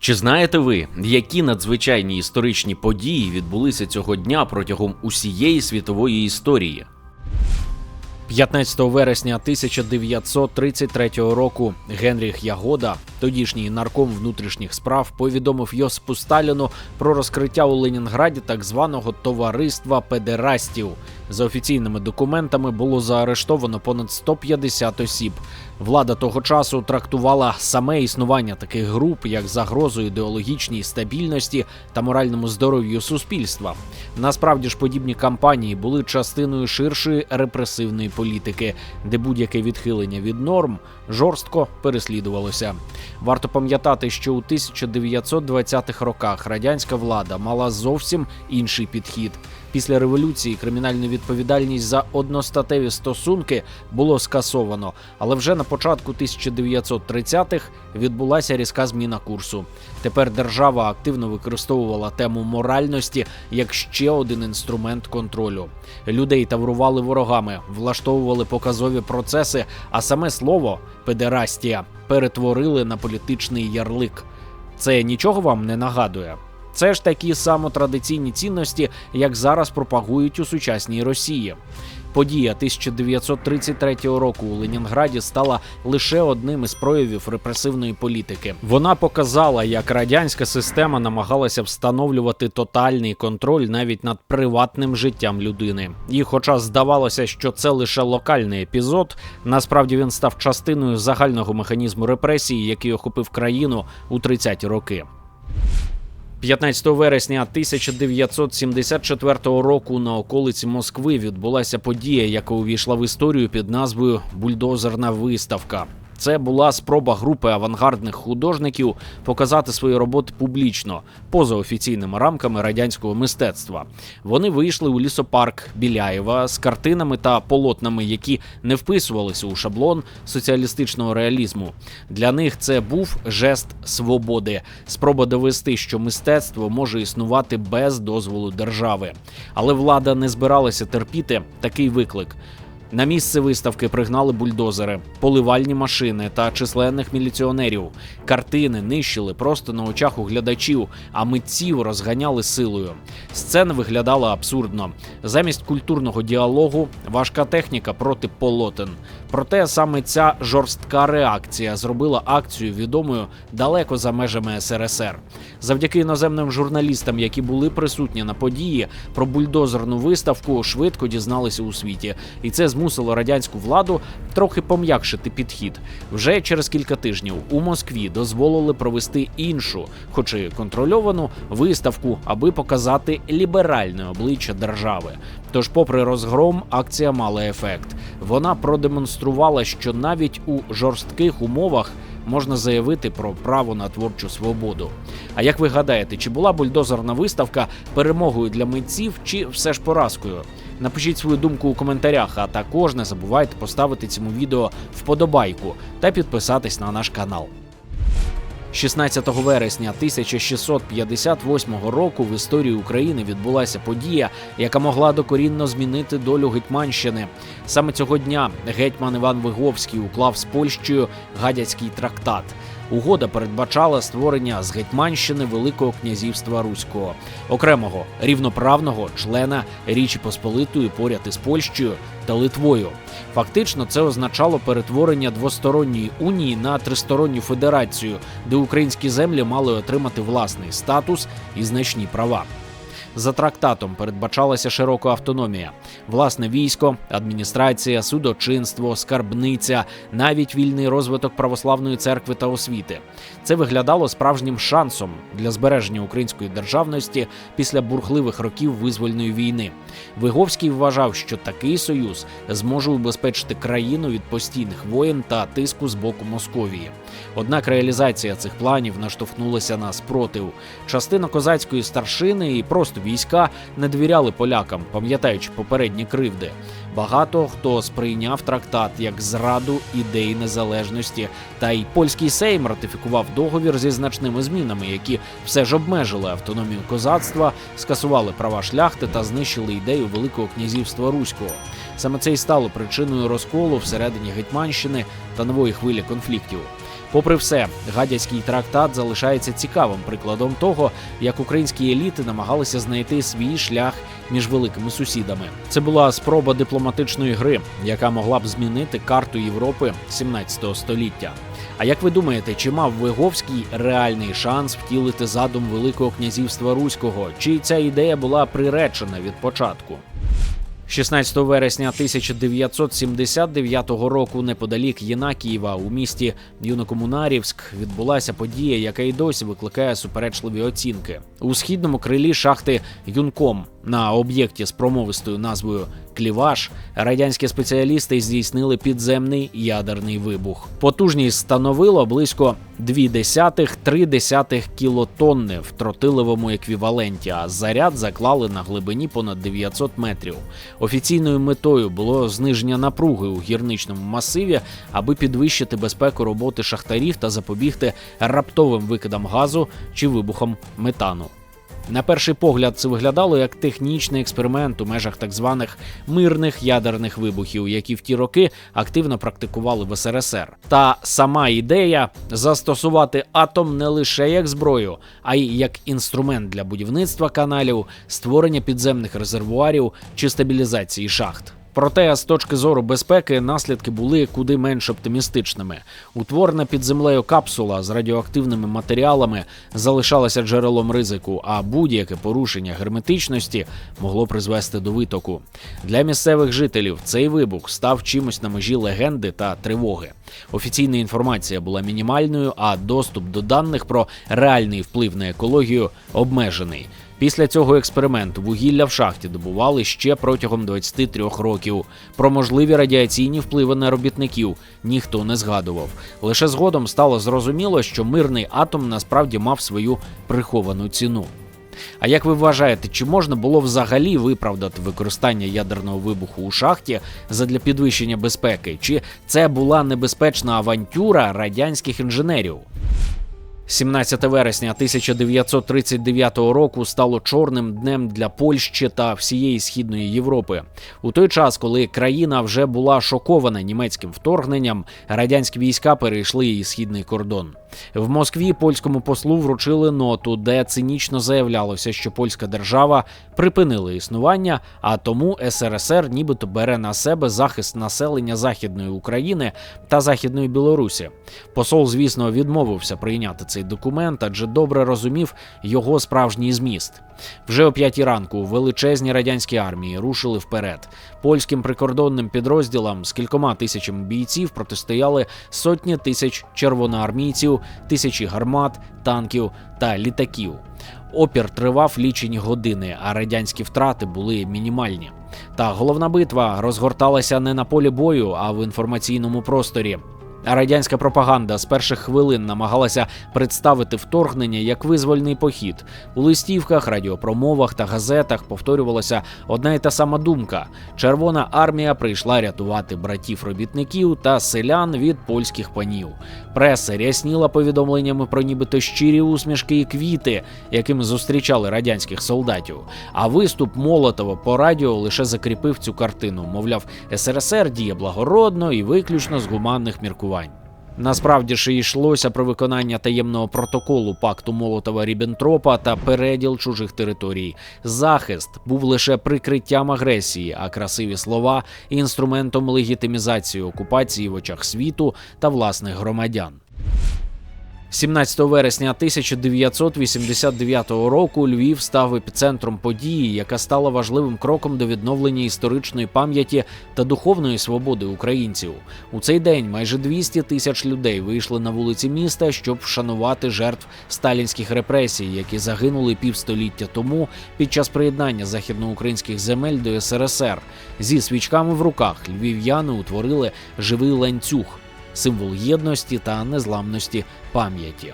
Чи знаєте ви, які надзвичайні історичні події відбулися цього дня протягом усієї світової історії? 15 вересня 1933 року Генріх Ягода, тодішній нарком внутрішніх справ, повідомив Йосипу Сталіну про розкриття у Ленінграді так званого товариства педерастів. За офіційними документами було заарештовано понад 150 осіб. Влада того часу трактувала саме існування таких груп як загрозу ідеологічній стабільності та моральному здоров'ю суспільства. Насправді ж подібні кампанії були частиною ширшої репресивної політики, де будь-яке відхилення від норм жорстко переслідувалося. Варто пам'ятати, що у 1920-х роках радянська влада мала зовсім інший підхід. Після революції кримінальну відповідальність за одностатеві стосунки було скасовано, але вже на початку 1930-х відбулася різка зміна курсу. Тепер держава активно використовувала тему моральності як ще один інструмент контролю. Людей таврували ворогами, влаштовували показові процеси, а саме слово педерастія перетворили на політичний ярлик. Це нічого вам не нагадує? Це ж такі само традиційні цінності, як зараз пропагують у сучасній Росії. Подія 1933 року у Ленінграді стала лише одним із проявів репресивної політики. Вона показала, як радянська система намагалася встановлювати тотальний контроль навіть над приватним життям людини. І, хоча здавалося, що це лише локальний епізод, насправді він став частиною загального механізму репресії, який охопив країну у 30-ті роки. 15 вересня 1974 року на околиці Москви відбулася подія, яка увійшла в історію під назвою Бульдозерна виставка. Це була спроба групи авангардних художників показати свої роботи публічно, поза офіційними рамками радянського мистецтва. Вони вийшли у лісопарк Біляєва з картинами та полотнами, які не вписувалися у шаблон соціалістичного реалізму. Для них це був жест свободи, спроба довести, що мистецтво може існувати без дозволу держави. Але влада не збиралася терпіти такий виклик. На місце виставки пригнали бульдозери, поливальні машини та численних міліціонерів. Картини нищили просто на очах у глядачів, а митців розганяли силою. Сцена виглядала абсурдно. Замість культурного діалогу важка техніка проти полотен. Проте саме ця жорстка реакція зробила акцію відомою далеко за межами СРСР. Завдяки іноземним журналістам, які були присутні на події, про бульдозерну виставку швидко дізналися у світі, і це змусило радянську владу трохи пом'якшити підхід. Вже через кілька тижнів у Москві дозволили провести іншу, хоч і контрольовану виставку, аби показати ліберальне обличчя держави. Тож, попри розгром, акція мала ефект. Вона продемонструвала, що навіть у жорстких умовах можна заявити про право на творчу свободу. А як ви гадаєте, чи була бульдозерна виставка перемогою для митців, чи все ж поразкою? Напишіть свою думку у коментарях, а також не забувайте поставити цьому відео вподобайку та підписатись на наш канал. 16 вересня 1658 року в історії України відбулася подія, яка могла докорінно змінити долю Гетьманщини. Саме цього дня гетьман Іван Виговський уклав з Польщею гадяцький трактат. Угода передбачала створення з Гетьманщини Великого князівства Руського, окремого рівноправного члена Річі Посполитої поряд із Польщею та Литвою. Фактично, це означало перетворення двосторонньої унії на тристоронню федерацію, де українські землі мали отримати власний статус і значні права. За трактатом передбачалася широка автономія, власне військо, адміністрація, судочинство, скарбниця, навіть вільний розвиток православної церкви та освіти. Це виглядало справжнім шансом для збереження української державності після бурхливих років визвольної війни. Виговський вважав, що такий союз зможе убезпечити країну від постійних воєн та тиску з боку Московії. Однак реалізація цих планів наштовхнулася на спротив. Частина козацької старшини і просто війська не довіряли полякам, пам'ятаючи попередні кривди. Багато хто сприйняв трактат як зраду ідеї незалежності, та й польський сейм ратифікував договір зі значними змінами, які все ж обмежили автономію козацтва, скасували права шляхти та знищили ідею Великого князівства Руського. Саме це й стало причиною розколу всередині Гетьманщини та нової хвилі конфліктів. Попри все, гадяцький трактат залишається цікавим прикладом того, як українські еліти намагалися знайти свій шлях між великими сусідами. Це була спроба дипломатичної гри, яка могла б змінити карту Європи 17 століття. А як ви думаєте, чи мав Виговський реальний шанс втілити задум Великого князівства Руського? Чи ця ідея була приречена від початку? 16 вересня 1979 року неподалік Єнакієва у місті Юнокомунарівськ відбулася подія, яка й досі викликає суперечливі оцінки. У східному крилі шахти Юнком на об'єкті з промовистою назвою Кліваш радянські спеціалісти здійснили підземний ядерний вибух. Потужність становила близько 0,2-3 кілотонни в тротиловому еквіваленті, а заряд заклали на глибині понад 900 метрів. Офіційною метою було зниження напруги у гірничному масиві, аби підвищити безпеку роботи шахтарів та запобігти раптовим викидам газу чи вибухам метану. На перший погляд, це виглядало як технічний експеримент у межах так званих мирних ядерних вибухів, які в ті роки активно практикували в СРСР. Та сама ідея застосувати атом не лише як зброю, а й як інструмент для будівництва каналів, створення підземних резервуарів чи стабілізації шахт. Проте, з точки зору безпеки, наслідки були куди менш оптимістичними. Утворена під землею капсула з радіоактивними матеріалами залишалася джерелом ризику, а будь-яке порушення герметичності могло призвести до витоку. Для місцевих жителів цей вибух став чимось на межі легенди та тривоги. Офіційна інформація була мінімальною, а доступ до даних про реальний вплив на екологію обмежений. Після цього експерименту вугілля в шахті добували ще протягом 23 років. Про можливі радіаційні впливи на робітників ніхто не згадував. Лише згодом стало зрозуміло, що мирний атом насправді мав свою приховану ціну. А як ви вважаєте, чи можна було взагалі виправдати використання ядерного вибуху у шахті задля підвищення безпеки? Чи це була небезпечна авантюра радянських інженерів? 17 вересня 1939 року стало чорним днем для Польщі та всієї східної Європи. У той час, коли країна вже була шокована німецьким вторгненням, радянські війська перейшли її східний кордон. В Москві польському послу вручили ноту, де цинічно заявлялося, що польська держава припинила існування, а тому СРСР нібито бере на себе захист населення Західної України та Західної Білорусі. Посол, звісно, відмовився прийняти цей документ, адже добре розумів його справжній зміст. Вже о п'ятій ранку величезні радянські армії рушили вперед. Польським прикордонним підрозділам з кількома тисячами бійців протистояли сотні тисяч червоноармійців, тисячі гармат, танків та літаків. Опір тривав лічені години, а радянські втрати були мінімальні. Та головна битва розгорталася не на полі бою, а в інформаційному просторі. Радянська пропаганда з перших хвилин намагалася представити вторгнення як визвольний похід. У листівках, радіопромовах та газетах повторювалася одна й та сама думка: Червона армія прийшла рятувати братів-робітників та селян від польських панів. Преса рясніла повідомленнями про нібито щирі усмішки і квіти, якими зустрічали радянських солдатів. А виступ Молотова по радіо лише закріпив цю картину. Мовляв, СРСР діє благородно і виключно з гуманних міркувань. Насправді ж йшлося про виконання таємного протоколу пакту Молотова Ріббентропа та переділ чужих територій. Захист був лише прикриттям агресії, а красиві слова інструментом легітимізації окупації в очах світу та власних громадян. 17 вересня 1989 року Львів став епіцентром події, яка стала важливим кроком до відновлення історичної пам'яті та духовної свободи українців. У цей день майже 200 тисяч людей вийшли на вулиці міста, щоб вшанувати жертв сталінських репресій, які загинули півстоліття тому під час приєднання західноукраїнських земель до СРСР. Зі свічками в руках львів'яни утворили живий ланцюг символ єдності та незламності пам'яті.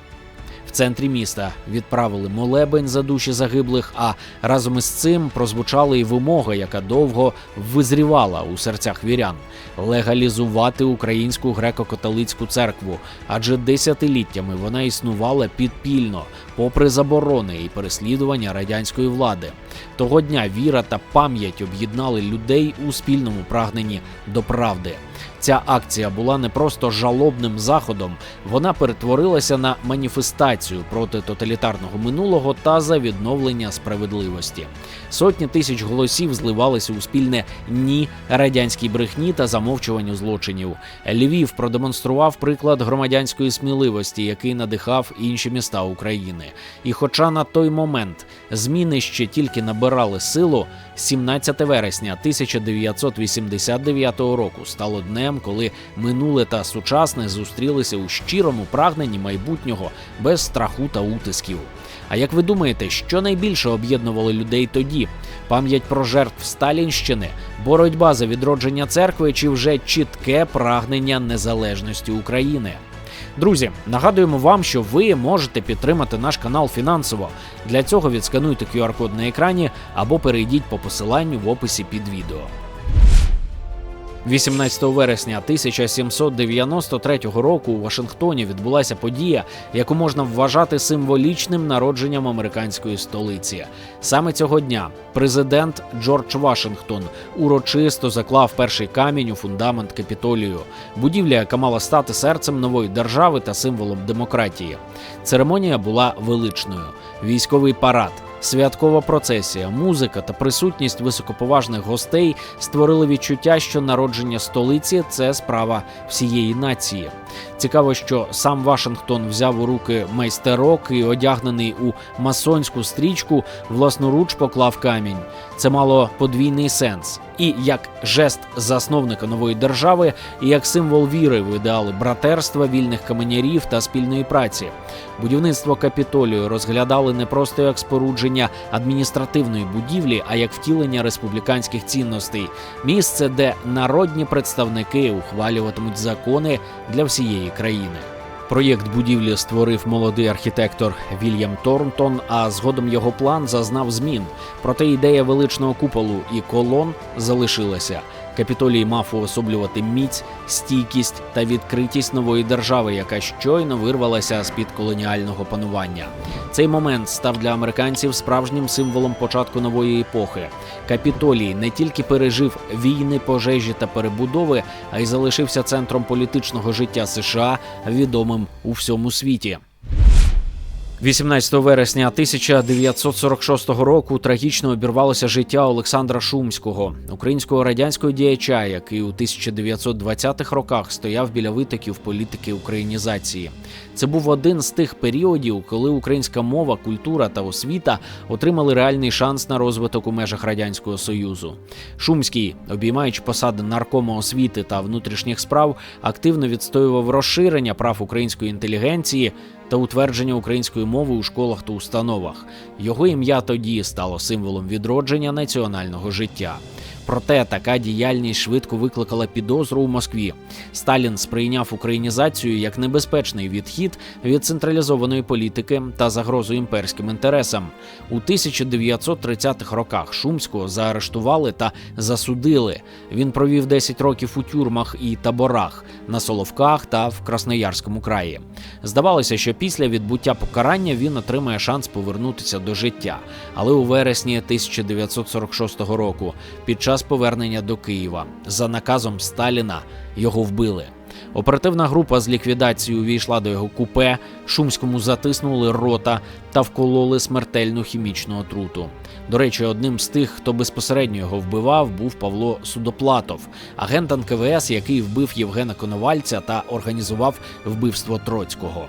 В центрі міста відправили молебень за душі загиблих, а разом із цим прозвучала і вимога, яка довго визрівала у серцях вірян легалізувати українську греко-католицьку церкву, адже десятиліттями вона існувала підпільно, попри заборони і переслідування радянської влади. Того дня віра та пам'ять об'єднали людей у спільному прагненні до правди. Ця акція була не просто жалобним заходом, вона перетворилася на маніфестацію проти тоталітарного минулого та за відновлення справедливості. Сотні тисяч голосів зливалися у спільне ні радянській брехні та замовчуванню злочинів. Львів продемонстрував приклад громадянської сміливості, який надихав інші міста України. І, хоча на той момент зміни ще тільки набирали силу, 17 вересня 1989 року стало днем, коли минуле та сучасне зустрілися у щирому прагненні майбутнього без страху та утисків. А як ви думаєте, що найбільше об'єднувало людей тоді? Пам'ять про жертв Сталінщини, боротьба за відродження церкви чи вже чітке прагнення незалежності України? Друзі, нагадуємо вам, що ви можете підтримати наш канал фінансово. Для цього відскануйте QR-код на екрані або перейдіть по посиланню в описі під відео. 18 вересня 1793 року у Вашингтоні відбулася подія, яку можна вважати символічним народженням американської столиці. Саме цього дня президент Джордж Вашингтон урочисто заклав перший камінь у фундамент капітолію, будівля, яка мала стати серцем нової держави та символом демократії. Церемонія була величною. Військовий парад. Святкова процесія, музика та присутність високоповажних гостей створили відчуття, що народження столиці це справа всієї нації. Цікаво, що сам Вашингтон взяв у руки майстерок і одягнений у масонську стрічку, власноруч поклав камінь. Це мало подвійний сенс. І як жест засновника нової держави, і як символ віри в ідеали братерства, вільних каменярів та спільної праці. Будівництво капітолію розглядали не просто як спорудження адміністративної будівлі, а як втілення республіканських цінностей, місце, де народні представники ухвалюватимуть закони для всієї країни. Проєкт будівлі створив молодий архітектор Вільям Торнтон, а згодом його план зазнав змін. Проте ідея величного куполу і колон залишилася. Капітолій мав уособлювати міць, стійкість та відкритість нової держави, яка щойно вирвалася з під колоніального панування. Цей момент став для американців справжнім символом початку нової епохи. Капітолій не тільки пережив війни, пожежі та перебудови, а й залишився центром політичного життя США, відомим у всьому світі. 18 вересня 1946 року трагічно обірвалося життя Олександра Шумського, українського радянського діяча, який у 1920-х роках стояв біля витоків політики українізації. Це був один з тих періодів, коли українська мова, культура та освіта отримали реальний шанс на розвиток у межах радянського союзу. Шумський, обіймаючи посади наркома освіти та внутрішніх справ, активно відстоював розширення прав української інтелігенції та утвердження української мови у школах та установах. Його ім'я тоді стало символом відродження національного життя. Проте така діяльність швидко викликала підозру у Москві. Сталін сприйняв українізацію як небезпечний відхід від централізованої політики та загрозу імперським інтересам. У 1930-х роках Шумського заарештували та засудили. Він провів 10 років у тюрмах і таборах на Соловках та в Красноярському краї. Здавалося, що після відбуття покарання він отримає шанс повернутися до життя. Але у вересні 1946 року, під час повернення до Києва, за наказом Сталіна його вбили. Оперативна група з ліквідації увійшла до його купе, шумському затиснули рота та вкололи смертельну хімічну отруту. До речі, одним з тих, хто безпосередньо його вбивав, був Павло Судоплатов, агент НКВС, який вбив Євгена Коновальця та організував вбивство Троцького.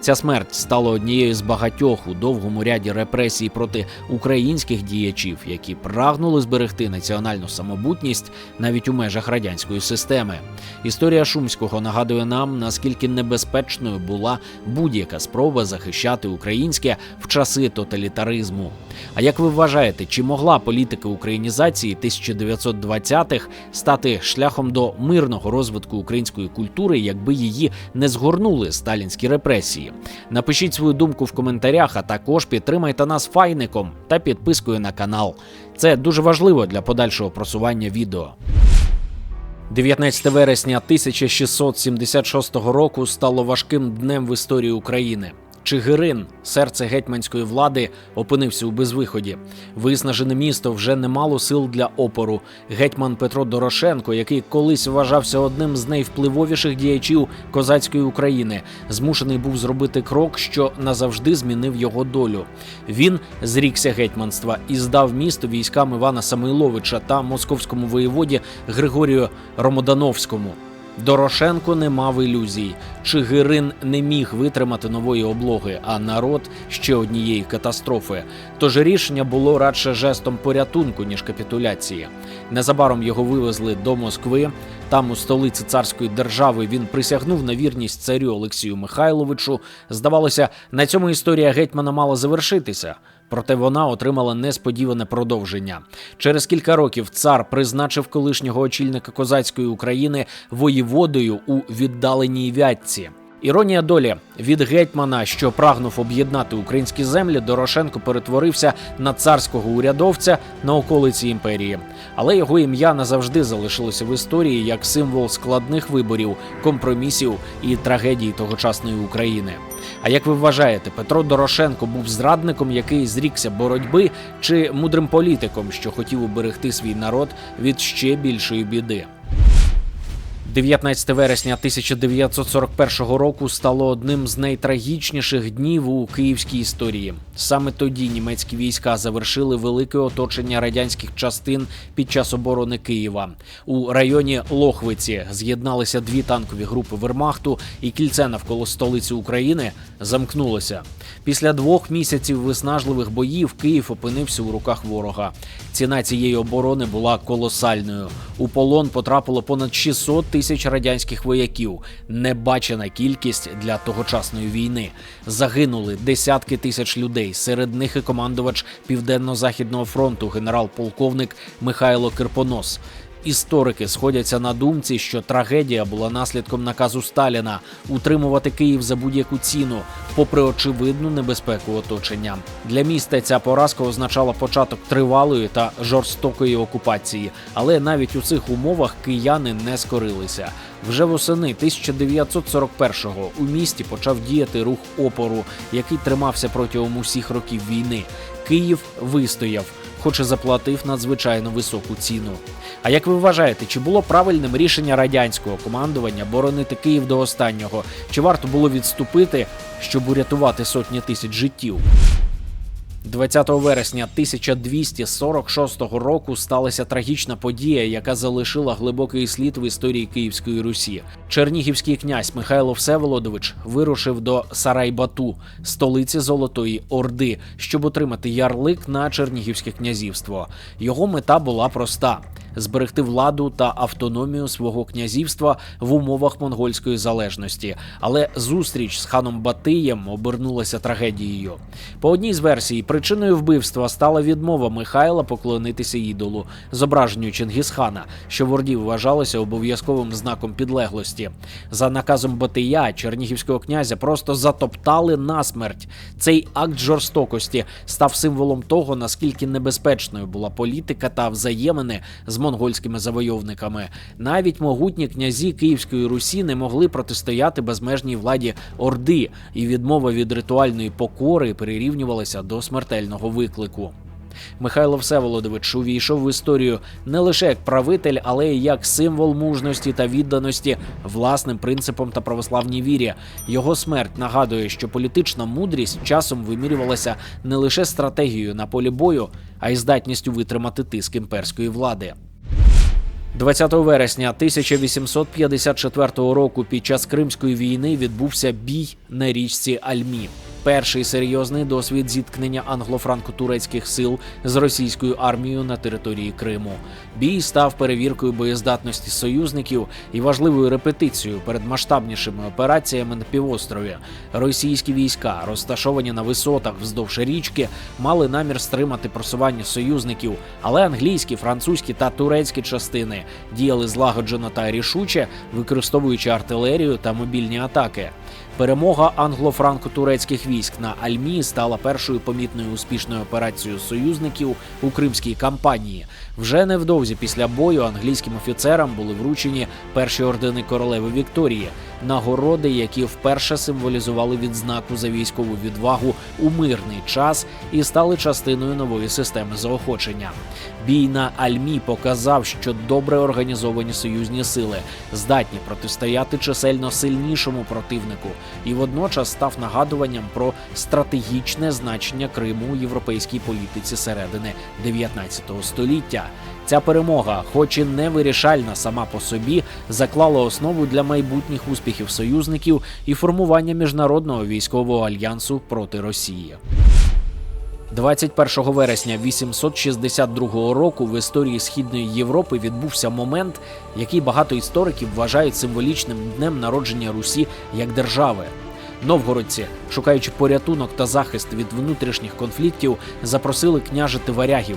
Ця смерть стала однією з багатьох у довгому ряді репресій проти українських діячів, які прагнули зберегти національну самобутність навіть у межах радянської системи. Історія Шумського нагадує нам, наскільки небезпечною була будь-яка спроба захищати українське в часи тоталітаризму. А як ви вважаєте, чи могла політика українізації 1920-х стати шляхом до мирного розвитку української культури, якби її не згорнули сталінські репресії? Напишіть свою думку в коментарях, а також підтримайте нас файником та підпискою на канал. Це дуже важливо для подальшого просування відео. 19 вересня 1676 року стало важким днем в історії України. Чигирин, серце гетьманської влади, опинився у безвиході. Виснажене місто вже не мало сил для опору. Гетьман Петро Дорошенко, який колись вважався одним з найвпливовіших діячів козацької України, змушений був зробити крок, що назавжди змінив його долю. Він зрікся гетьманства і здав місто військам Івана Самойловича та московському воєводі Григорію Ромодановському. Дорошенко не мав ілюзій. Чигирин не міг витримати нової облоги, а народ ще однієї катастрофи. Тож рішення було радше жестом порятунку, ніж капітуляції. Незабаром його вивезли до Москви. Там, у столиці царської держави, він присягнув на вірність царю Олексію Михайловичу. Здавалося, на цьому історія гетьмана мала завершитися. Проте вона отримала несподіване продовження. Через кілька років цар призначив колишнього очільника козацької України воєводою у віддаленій Вятці. Іронія долі від гетьмана, що прагнув об'єднати українські землі, Дорошенко перетворився на царського урядовця на околиці імперії. Але його ім'я назавжди залишилося в історії як символ складних виборів, компромісів і трагедій тогочасної України. А як ви вважаєте, Петро Дорошенко був зрадником, який зрікся боротьби, чи мудрим політиком, що хотів уберегти свій народ від ще більшої біди? 19 вересня 1941 року стало одним з найтрагічніших днів у київській історії. Саме тоді німецькі війська завершили велике оточення радянських частин під час оборони Києва. У районі Лохвиці з'єдналися дві танкові групи Вермахту, і кільце навколо столиці України замкнулося. Після двох місяців виснажливих боїв Київ опинився у руках ворога. Ціна цієї оборони була колосальною. У полон потрапило понад 600 тисяч радянських вояків. Небачена кількість для тогочасної війни. Загинули десятки тисяч людей. Серед них і командувач Південно-Західного фронту, генерал-полковник Михайло Кирпонос. Історики сходяться на думці, що трагедія була наслідком наказу Сталіна утримувати Київ за будь-яку ціну, попри очевидну небезпеку оточення. Для міста ця поразка означала початок тривалої та жорстокої окупації, але навіть у цих умовах кияни не скорилися. Вже восени 1941-го у місті почав діяти рух опору, який тримався протягом усіх років війни. Київ вистояв, хоч і заплатив надзвичайно високу ціну. А як ви вважаєте, чи було правильним рішення радянського командування боронити Київ до останнього? Чи варто було відступити, щоб урятувати сотні тисяч життів? 20 вересня 1246 року сталася трагічна подія, яка залишила глибокий слід в історії Київської Русі. Чернігівський князь Михайло Всеволодович вирушив до Сарайбату, столиці Золотої Орди, щоб отримати ярлик на Чернігівське князівство. Його мета була проста. Зберегти владу та автономію свого князівства в умовах монгольської залежності, але зустріч з ханом Батиєм обернулася трагедією. По одній з версій, причиною вбивства стала відмова Михайла поклонитися ідолу, зображенню Чингісхана, що в Орді вважалося обов'язковим знаком підлеглості. За наказом Батия чернігівського князя просто затоптали насмерть. Цей акт жорстокості став символом того, наскільки небезпечною була політика та взаємини з монгольськими завойовниками. Навіть могутні князі Київської Русі не могли протистояти безмежній владі Орди, і відмова від ритуальної покори прирівнювалася до смертельного виклику. Михайло Всеволодович увійшов в історію не лише як правитель, але й як символ мужності та відданості власним принципам та православній вірі. Його смерть нагадує, що політична мудрість часом вимірювалася не лише стратегією на полі бою, а й здатністю витримати тиск імперської влади. 20 вересня 1854 року під час Кримської війни відбувся бій на річці Альмі. Перший серйозний досвід зіткнення англо-франко-турецьких сил з російською армією на території Криму. Бій став перевіркою боєздатності союзників і важливою репетицією перед масштабнішими операціями на півострові. Російські війська, розташовані на висотах вздовж річки, мали намір стримати просування союзників, але англійські, французькі та турецькі частини діяли злагоджено та рішуче, використовуючи артилерію та мобільні атаки. Перемога англо-франко-турецьких військ на Альмі стала першою помітною успішною операцією союзників у кримській кампанії. Вже невдовзі після бою англійським офіцерам були вручені перші ордени королеви Вікторії. нагороди, які вперше символізували відзнаку за військову відвагу у мирний час і стали частиною нової системи заохочення. Бій на Альмі показав, що добре організовані союзні сили здатні протистояти чисельно сильнішому противнику, і водночас став нагадуванням про стратегічне значення Криму у європейській політиці середини 19 століття. Ця перемога, хоч і не вирішальна сама по собі, заклала основу для майбутніх успіхів союзників і формування міжнародного військового альянсу проти Росії. 21 вересня 862 року в історії Східної Європи відбувся момент, який багато істориків вважають символічним днем народження Русі як держави. Новгородці, шукаючи порятунок та захист від внутрішніх конфліктів, запросили княжити варягів,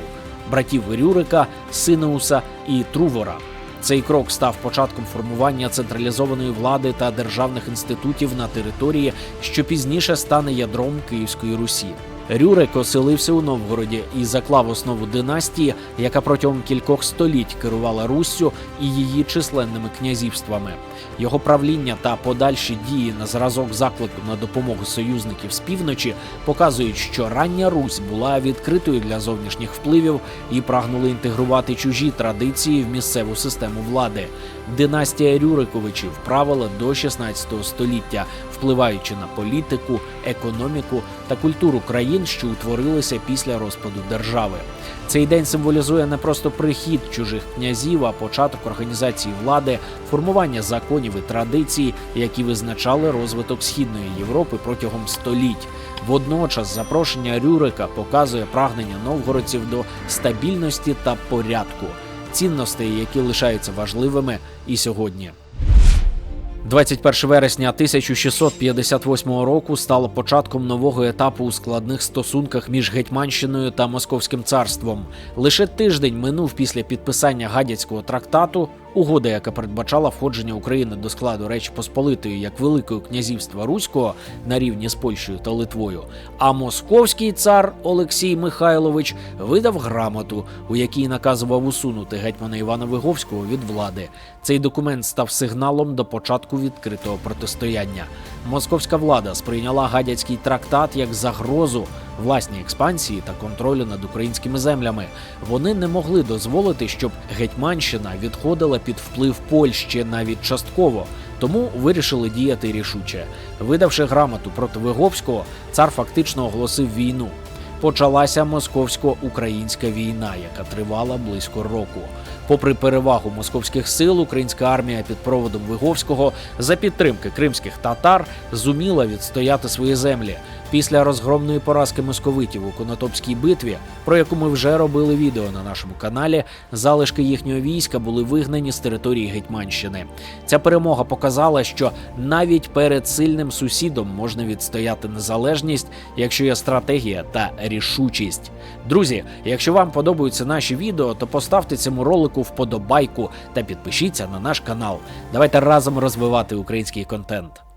братів Рюрика, Синеуса і Трувора. Цей крок став початком формування централізованої влади та державних інститутів на території, що пізніше стане ядром Київської Русі. Рюрик оселився у Новгороді і заклав основу династії, яка протягом кількох століть керувала Руссю і її численними князівствами. Його правління та подальші дії на зразок заклику на допомогу союзників з півночі показують, що рання Русь була відкритою для зовнішніх впливів і прагнули інтегрувати чужі традиції в місцеву систему влади. Династія Рюриковичів правила до 16 століття, впливаючи на політику, економіку та культуру країн, що утворилися після розпаду держави. Цей день символізує не просто прихід чужих князів, а початок організації влади, формування законів і традицій, які визначали розвиток східної Європи протягом століть. Водночас запрошення Рюрика показує прагнення новгородців до стабільності та порядку, цінностей, які лишаються важливими і сьогодні. 21 вересня 1658 року стало початком нового етапу у складних стосунках між Гетьманщиною та Московським царством. Лише тиждень минув після підписання гадяцького трактату, угода, яка передбачала входження України до складу Речі Посполитої як Великого князівства Руського на рівні з Польщею та Литвою. А московський цар Олексій Михайлович видав грамоту, у якій наказував усунути гетьмана Івана Виговського від влади. Цей документ став сигналом до початку відкритого протистояння. Московська влада сприйняла гадяцький трактат як загрозу власній експансії та контролю над українськими землями. Вони не могли дозволити, щоб Гетьманщина відходила під вплив Польщі навіть частково. Тому вирішили діяти рішуче. Видавши грамоту проти Виговського, цар фактично оголосив війну. Почалася московсько-українська війна, яка тривала близько року. Попри перевагу московських сил, українська армія під проводом Виговського за підтримки кримських татар зуміла відстояти свої землі. Після розгромної поразки московитів у Конотопській битві, про яку ми вже робили відео на нашому каналі, залишки їхнього війська були вигнані з території Гетьманщини. Ця перемога показала, що навіть перед сильним сусідом можна відстояти незалежність, якщо є стратегія та рішучість. Друзі, якщо вам подобаються наші відео, то поставте цьому ролику вподобайку та підпишіться на наш канал. Давайте разом розвивати український контент.